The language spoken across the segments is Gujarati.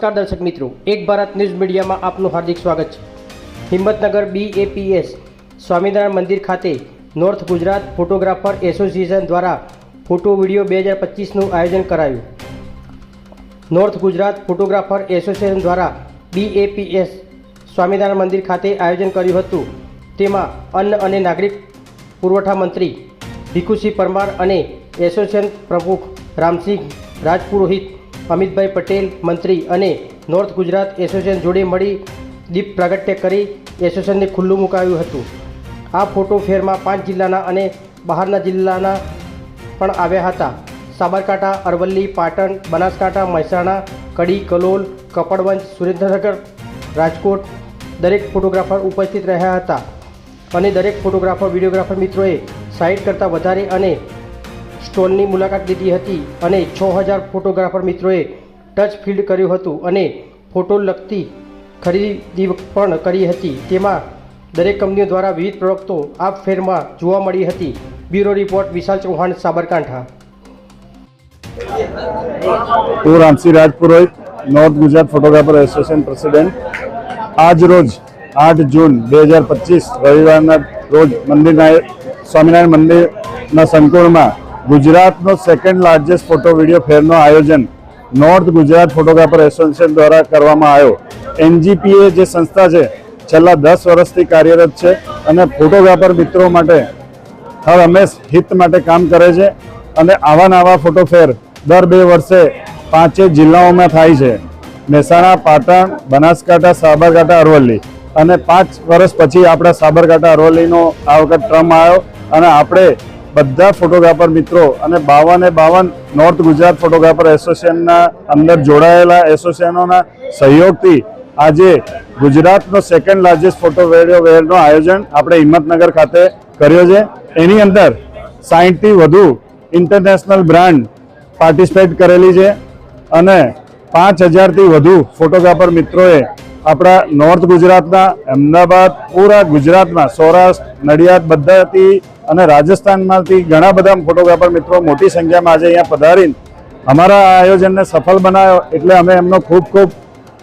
નમસ્કાર દર્શક મિત્રો, એક ભારત ન્યૂઝ મીડિયામાં આપનું હાર્દિક સ્વાગત છે. હિંમતનગર બીએપીએસ સ્વામિનારાયણ મંદિર ખાતે નોર્થ ગુજરાત ફોટોગ્રાફર એસોસિએશન દ્વારા ફોટો વીડિયો બે હજાર પચીસનું આયોજન કરાયું. નોર્થ ગુજરાત ફોટોગ્રાફર એસોસિએશન દ્વારા બીએપીએસ સ્વામિનારાયણ મંદિર ખાતે આયોજન કર્યું હતું. તેમાં અન્ન અને નાગરિક પુરવઠા મંત્રી ભીખુસિંહ પરમાર અને એસોસિએશન પ્રમુખ રામસિંહ રાજપુરોહિત અમિતભાઈ પટેલ, મંત્રી અને નોર્થ ગુજરાત એસોસિએશન જોડે મળી દીપ પ્રાગટ્ય કરી એસોસિએશનને ખુલ્લું મુકાયું હતું. આ ફોટો ફેરમાં પાંચ જિલ્લાના અને બહારના જિલ્લાના પણ આવ્યા હતા. સાબરકાંઠા, અરવલ્લી, પાટણ, બનાસકાંઠા, મહેસાણા, કડી, કલોલ, કપડવંજ, સુરેન્દ્રનગર, રાજકોટ દરેક ફોટોગ્રાફર ઉપસ્થિત રહ્યા હતા. અને દરેક ફોટોગ્રાફર વિડીયોગ્રાફર મિત્રોએ સાઈઠ કરતાં વધારે અને સ્ટોલની મુલાકાત લીધી હતી અને છ હજાર ફોટોગ્રાફર મિત્રોએ ટચ ફિલ્ડ કર્યું હતું અને ફોટો લગતી ખરીદી પણ કરી હતી. તેમાં દરેક કંપનીઓ દ્વારા વિવિધ પ્રોડક્ટો આ ફેરમાં જોવા મળી હતી. Bureau report, Vishal Chauhan, Sabarkantha. હું Ramsinh Rajpurohit north Gujarat photographer association president આજ રોજ આઠ જૂન બે હજાર પચીસ રવિવારના રોજ મંદિરના સ્વામિનારાયણ મંદિરના સંકુલમાં ગુજરાતનો સેકન્ડ લાર્જેસ્ટ ફોટો વીડિયો ફેરનું આયોજન નોર્થ ગુજરાત ફોટોગ્રાફર એસોસિએશન દ્વારા કરવામાં આવ્યો. એનજીપીએ જે સંસ્થા છે, છેલ્લા દસ વર્ષથી કાર્યરત છે અને ફોટોગ્રાફર મિત્રો માટે હર હંમેશ હિત માટે કામ કરે છે અને આવા નવા ફોટો ફેર દર બે વર્ષે પાંચે જિલ્લાઓમાં થાય છે. મહેસાણા, પાટણ, બનાસકાંઠા, સાબરકાંઠા, અરવલ્લી અને પાંચ વર્ષ પછી આપણા સાબરકાંઠા, અરવલ્લીનો આ વખત ટ્રમ આવ્યો અને આપણે બધા ફોટોગ્રાફર મિત્રો અને બાવને બાવન નોર્થ ગુજરાત ફોટોગ્રાફર એસોસિએશનના અંદર જોડાયેલા એસોસિએશનોના સહયોગથી આજે ગુજરાતનો સેકન્ડ લાર્જેસ્ટ ફોટો વેડિયો વેરનો આયોજન આપણે હિંમતનગર ખાતે કર્યો છે. એની અંદર સાહીઠથી વધુ ઇન્ટરનેશનલ બ્રાન્ડ પાર્ટિસિપેટ કરેલી છે અને પાંચ હજારથી વધુ ફોટોગ્રાફર મિત્રોએ આપણા નોર્થ ગુજરાતના અમદાવાદ, પૂરા ગુજરાતમાં, સૌરાષ્ટ્ર, નડિયાદ બધાથી અને રાજસ્થાનમાંથી ઘણા બધા ફોટોગ્રાફર મિત્રો મોટી સંખ્યામાં આજે અહીંયા પધારીને અમારા આયોજનને સફળ બનાવ્યો. એટલે અમે એમનો ખૂબ ખૂબ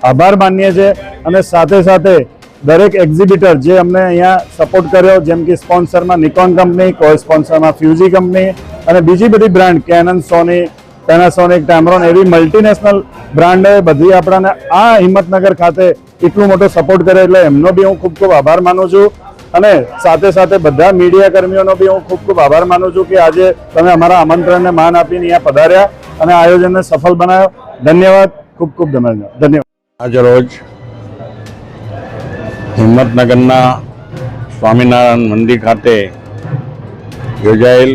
આભાર માનીએ છીએ અને સાથે સાથે દરેક એક્ઝિબિટર જે અમને અહીંયા સપોર્ટ કર્યો, જેમ કે સ્પોન્સરમાં નિકોન કંપની કો સ્પોન્સરમાં ફ્યુજી કંપની અને બીજી બધી brand Canon Sony Panasonic Tamron એવી મલ્ટીનેશનલ બ્રાન્ડે બધી આપણાને આ હિંમતનગર ખાતે એટલું મોટો સપોર્ટ કર્યો. એટલે એમનો બી હું ખૂબ ખૂબ આભાર માનું છું. અને સાથે સાથે બધા મીડિયા કર્મીઓનો બી હું ખૂબ ખૂબ આભાર માનું છું કે આજે તમે અમારા આમંત્રણને માન આપીને અહીંયા પધાર્યા અને આયોજનને સફળ બનાવ્યો. ધન્યવાદ. ખૂબ ખૂબ ધન્યવાદ. આજ રોજ હિંમતનગરના સ્વામિનારાયણ મંદિર ખાતે યોજાયેલ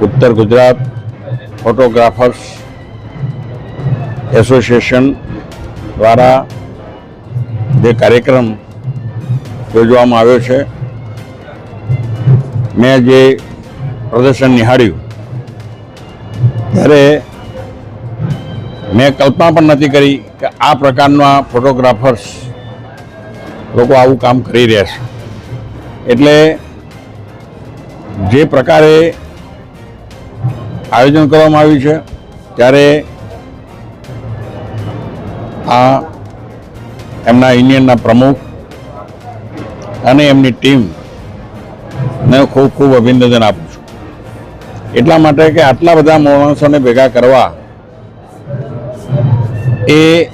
ઉત્તર ગુજરાત ફોટોગ્રાફર્સ એસોસિએશન દ્વારા જે કાર્યક્રમ યોજવામાં આવ્યો છે. મેં જે પ્રદર્શન નિહાળ્યું, ત્યારે મેં કલ્પના પણ નથી કરી કે આ પ્રકારના ફોટોગ્રાફર્સ લોકો આવું કામ કરી રહ્યા છે. એટલે જે પ્રકારે આયોજન કરવામાં આવ્યું છે, ત્યારે આ એમના યુનિયનના પ્રમુખ અને એમની ટીમને ખૂબ ખૂબ અભિનંદન આપું છું. એટલા માટે કે આટલા બધા માણસોને ભેગા કરવા એ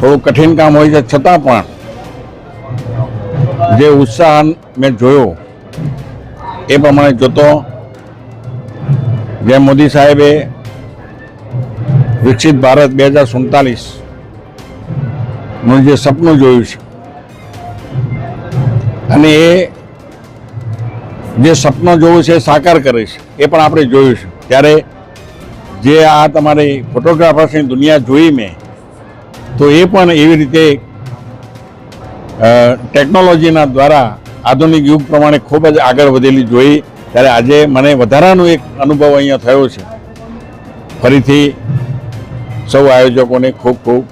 થોડું કઠિન કામ હોય છે. છતાં પણ જે ઉત્સાહ મેં જોયો એ પ્રમાણે જોતો જેમ મોદી સાહેબે વિકસિત ભારત બે હજાર સુડતાલીસનું જે સપનું જોયું છે અને એ જે સપનું જોવું છે, સાકાર કરે છે, એ પણ આપણે જોયું છે. ત્યારે જે આ તમારી ફોટોગ્રાફર્સની દુનિયા જોઈ મેં, તો એ પણ એવી રીતે ટેકનોલોજીના દ્વારા આધુનિક યુગ પ્રમાણે ખૂબ જ આગળ વધેલી જોઈ. ત્યારે આજે મને વધારાનો એક અનુભવ અહીંયા થયો છે. ફરીથી સૌ આયોજકોને ખૂબ ખૂબ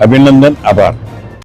અભિનંદન, આભાર.